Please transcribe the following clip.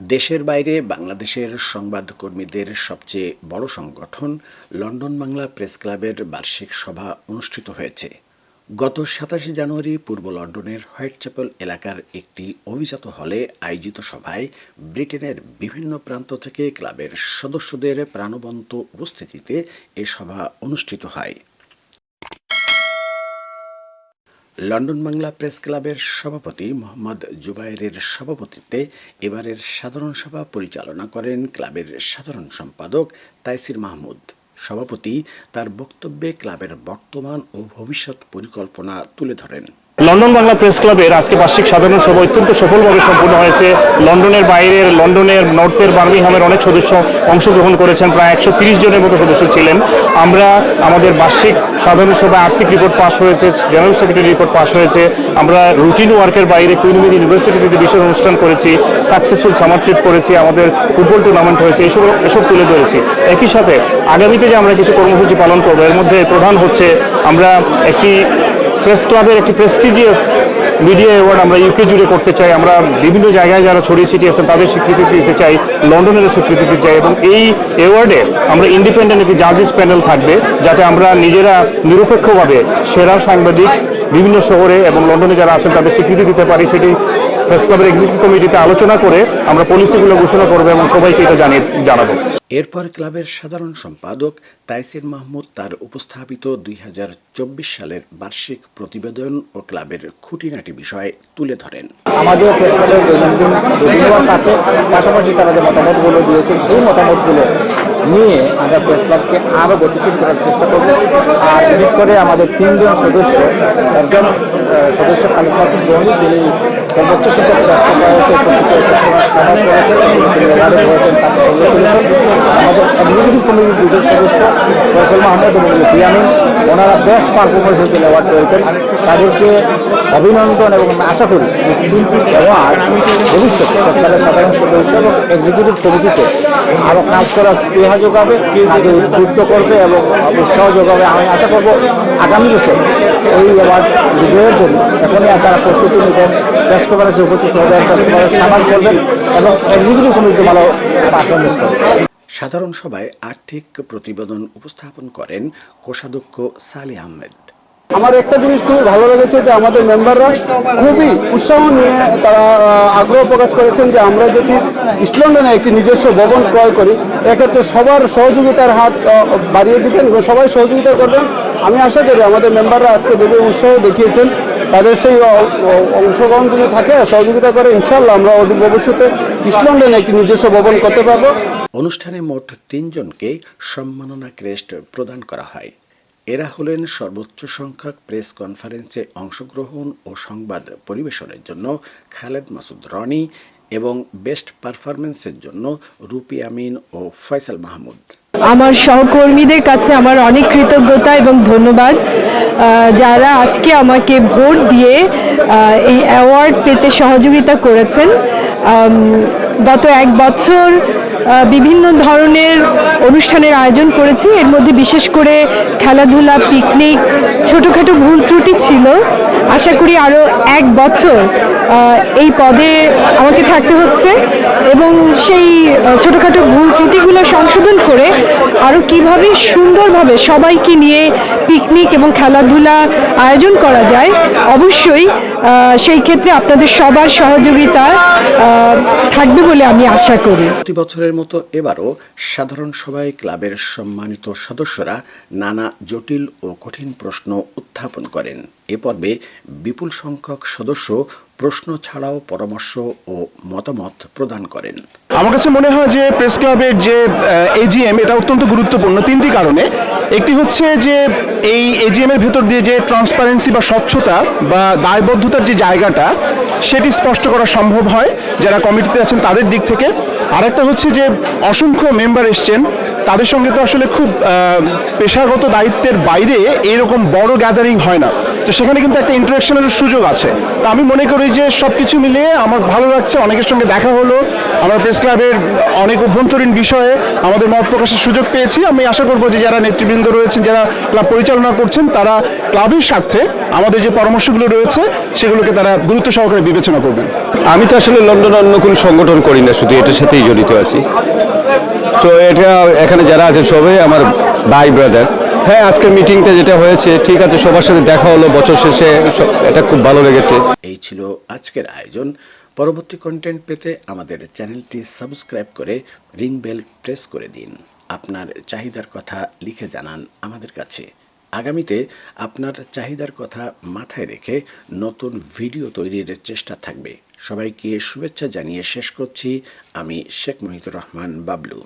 দেশের বাইরে বাংলাদেশের সংবাদকর্মীদের সবচেয়ে বড় সংগঠন লন্ডন বাংলা প্রেস ক্লাবের বার্ষিক সভা অনুষ্ঠিত হয়েছে। গত সাতাশে জানুয়ারি পূর্ব লন্ডনের হোয়াইট চ্যাপেল এলাকার একটি অভিজাত হলে আয়োজিত সভায় ব্রিটেনের বিভিন্ন প্রান্ত থেকে ক্লাবের সদস্যদের প্রাণবন্ত উপস্থিতিতে এ সভা অনুষ্ঠিত হয়। লন্ডন বাংলা প্রেস ক্লাবের সভাপতি মোহাম্মদ জুবাইরের সভাপতিত্বে এবারের সাধারণ সভা পরিচালনা করেন ক্লাবের সাধারণ সম্পাদক তাইসির মাহমুদ। সভাপতি তার বক্তব্যে ক্লাবের বর্তমান ও ভবিষ্যৎ পরিকল্পনা তুলে ধরেন। লন্ডন বাংলা প্রেস ক্লাবের আজকে বার্ষিক সাধারণ সভা অত্যন্ত সফলভাবে সম্পূর্ণ হয়েছে। লন্ডনের বাইরের, লন্ডনের নর্থের বার্মিংহামের অনেক সদস্য অংশগ্রহণ করেছেন, প্রায় একশো তিরিশ জনের মতো সদস্য ছিলেন। আমরা আমাদের বার্ষিক সাধারণ সভায় আর্থিক রিপোর্ট পাস হয়েছে জেনারেল সেক্রেটারি রিপোর্ট পাস হয়েছে। আমরা রুটিন ওয়ার্কের বাইরে কুইনমির ইউনিভার্সিটিতে বিশেষ অনুষ্ঠান করেছি সাকসেসফুল সামার ট্রিপ করেছি, আমাদের ফুটবল টুর্নামেন্ট হয়েছে, এসব এসব তুলে ধরেছি। একই সাথে আগামীতে যে আমরা কিছু কর্মসূচি পালন করব, এর মধ্যে প্রধান হচ্ছে আমরা একটি প্রেস ক্লাবের একটি প্রেস্টিজিয়াস মিডিয়া অ্যাওয়ার্ড আমরা ইউকে জুড়ে করতে চাই। আমরা বিভিন্ন জায়গায় যারা ছড়িয়ে ছিটিয়ে আছেন, তাদের স্বীকৃতি দিতে চাই, লন্ডনের স্বীকৃতি দিতে চাই এবং এই অ্যাওয়ার্ডে আমরা ইন্ডিপেন্ডেন্ট একটি জাজেস প্যানেল থাকবে, যাতে আমরা নিজেরা নিরপেক্ষভাবে সেরা সাংবাদিক বিভিন্ন শহরে এবং লন্ডনে যারা আছেন, তাদের স্বীকৃতি দিতে পারি। সেটি প্রেস ক্লাবের এক্সিকিউটিভ কমিটিতে আলোচনা করে আমরা পলিসিগুলো ঘোষণা করব এবং সবাইকে এটা জানিয়ে জানাব। এরপর ক্লাবের সাধারণ সম্পাদক তাইসির মাহমুদ তার উপস্থাপিত দুই হাজার চব্বিশ সালের বার্ষিক প্রতিবেদন ও ক্লাবের খুঁটিনাটি বিষয় তুলে ধরেন। আমাদের প্রেস ক্লাবের দৈনন্দিন আছে, পাশাপাশি তারা যে মতামতগুলো দিয়েছেন সেই মতামতগুলো নিয়ে আমরা প্রেস ক্লাবকে আরও গতিশীল করার চেষ্টা করব। আর বিশেষ করে আমাদের তিনজন সদস্য, একজন সদস্য খালিদ মাসুদ রনি তিনি সর্বোচ্চ শিক্ষক রাষ্ট্র উপস্থিত খালাস করেছেন তাকে কংগ্রেচুলেশন আমাদের এক্সিকিউটিভ কমিটির দুজন সদস্য, ফয়সল মাহমুদ এবং ইয়ামিন, ওনারা বেস্ট পারফরমেন্স হিসেবে অ্যাওয়ার্ড পেয়েছেন তাদেরকে অভিনন্দন এবং আশা করি তিনটি অ্যাওয়ার্ড ভবিষ্যতে প্রেসক্লাবের সাধারণ সদস্য এবং এক্সিকিউটিভ কমিটিতে আরও কাজ করার স্পৃহা যোগাবে কাজে উদ্বুদ্ধ করবে এবং উৎসাহ যোগাবে। আমি আশা করব আগামী বছর এই অ্যাওয়ার্ড বিজয়ের জন্য। এখনই তারা প্রস্তুতি নেবেন প্রেস কভারেজে উপস্থিত হবেন প্রেস কভারেজ কামাজ করবেন এবং এক্সিকিউটিভ কমিটি ভালো পারফরমেন্স করবে। সাধারণ সভায় আর্থিক প্রতিবেদন উপস্থাপন করেন কোষাধ্যক্ষ সালি আহমেদ। আমার একটা জিনিস খুবই ভালো লেগেছে যে আমাদের মেম্বাররা খুবই উৎসাহ নিয়ে তারা আগ্রহ প্রকাশ করেছেন যে আমরা যদি ইস্ট লন্ডনে একটি নিজস্ব ভবন ক্রয় করি এক্ষেত্রে সবার সহযোগিতার হাত বাড়িয়ে দিবেন এবং সবাই সহযোগিতা করবেন। আমি আশা করি আমাদের মেম্বাররা আজকে দেবে উৎসাহ দেখিয়েছেন। তাদের সেই অংশগ্রহণ যদি থাকে, সহযোগিতা করে ইনশাল্লাহ আমরা অদূর ভবিষ্যতে ইস্ট একটি নিজস্ব ভবন করতে পারব। অনুষ্ঠানে মোট তিনজনকে সম্মাননা ক্রেস্ট প্রদান করা হয়। এরা হলেন সর্বোচ্চ সংখ্যক প্রেস কনফারেন্সে অংশগ্রহণ ও সংবাদ পরিবেশনের জন্য খালেদ মাসুদ রনি এবং বেস্ট পারফরমেন্সের জন্য রুপি আমিন ও ফয়সাল মাহমুদ। আমার সহকর্মীদের কাছে আমার অনেক কৃতজ্ঞতা এবং ধন্যবাদ। যারা আজকে আমাকে ভোট দিয়ে এই অ্যাওয়ার্ড পেতে সহযোগিতা করেছেন। গত এক বছর বিভিন্ন ধরনের অনুষ্ঠানের আয়োজন করেছি। এর মধ্যে বিশেষ করে খেলাধুলা, পিকনিক, ছোটোখাটো ভুল ত্রুটি ছিল। আশা করি আরও এক বছর এই পদে আমাকে থাকতে হচ্ছে এবং সেই ছোটোখাটো ভুল ত্রুটিগুলো সংশোধন করে আরও কীভাবে সুন্দরভাবে সবাইকে নিয়ে পিকনিক এবং খেলাধুলা আয়োজন করা যায়, অবশ্যই সেই ক্ষেত্রে আপনাদের সবার সহযোগিতা থাকবে বলে আমি আশা করি। প্রতি বছরের মতো এবারও সাধারণ সভায় ক্লাবের সম্মানিত সদস্যরা নানা জটিল ও কঠিন প্রশ্ন উত্থাপন করেন। এ পর্বে বিপুল সংখ্যক সদস্য প্রশ্ন ছাড়াও পরামর্শ ও মতামত প্রদান করেন। আমার কাছে মনে হয় যে প্রেস ক্লাবের যে এজিএম এটা অত্যন্ত গুরুত্বপূর্ণ তিনটি কারণে। একটি হচ্ছে যে, এই এজিএম এর ভেতর দিয়ে যে ট্রান্সপারেন্সি বা স্বচ্ছতা বা দায়বদ্ধতার যে জায়গাটা, সেটি স্পষ্ট করা সম্ভব হয়। যারা কমিটিতে আছেন তাদের দিক থেকে। আরেকটা হচ্ছে যে, অসংখ্য মেম্বার এসছেন। তাদের সঙ্গে তো আসলে খুব পেশাগত দায়িত্বের বাইরে এরকম বড় গ্যাদারিং হয় না। তো সেখানে কিন্তু একটা ইন্টারাকশনের সুযোগ আছে। তো আমি মনে করি যে সব কিছু মিলিয়ে আমার ভালো লাগছে, অনেকের সঙ্গে দেখা হলো, আমরা প্রেস ক্লাবের অনেক অভ্যন্তরীণ বিষয়ে আমাদের মত প্রকাশের সুযোগ পেয়েছি। আমি আশা করব যে যারা নেতৃবৃন্দ রয়েছেন, যারা ক্লাব পরিচালনা করছেন, তারা ক্লাবের স্বার্থে আমাদের যে পরামর্শগুলো রয়েছে, সেগুলোকে তারা গুরুত্ব সহকারে বিবেচনা করবেন। আমি তো আসলে লন্ডন অন্য কোনো সংগঠন করি না, শুধু এটার সাথেই জড়িত আছি। তো এটা এখানে যারা আছে সবাই আমার ভাই ব্রাদার হ্যাঁ আজকের মিটিংটা যেটা হয়েছে, ঠিক আছে, সবার সাথে দেখা হলো, বছর শেষে এটা খুব ভালো লেগেছে। এই ছিল আজকের আয়োজন। পরবর্তী কন্টেন্ট পেতে আমাদের চ্যানেলটি সাবস্ক্রাইব করে রিং বেল প্রেস করে দিন। আপনার চাহিদার কথা লিখে জানান আমাদের কাছে। আগামীতে আপনার চাহিদার কথা মাথায় রেখে নতুন ভিডিও তৈরির চেষ্টা থাকবে। সবাইকে শুভেচ্ছা জানিয়ে শেষ করছি। আমি শেখ মহিতুর রহমান, বাবলু।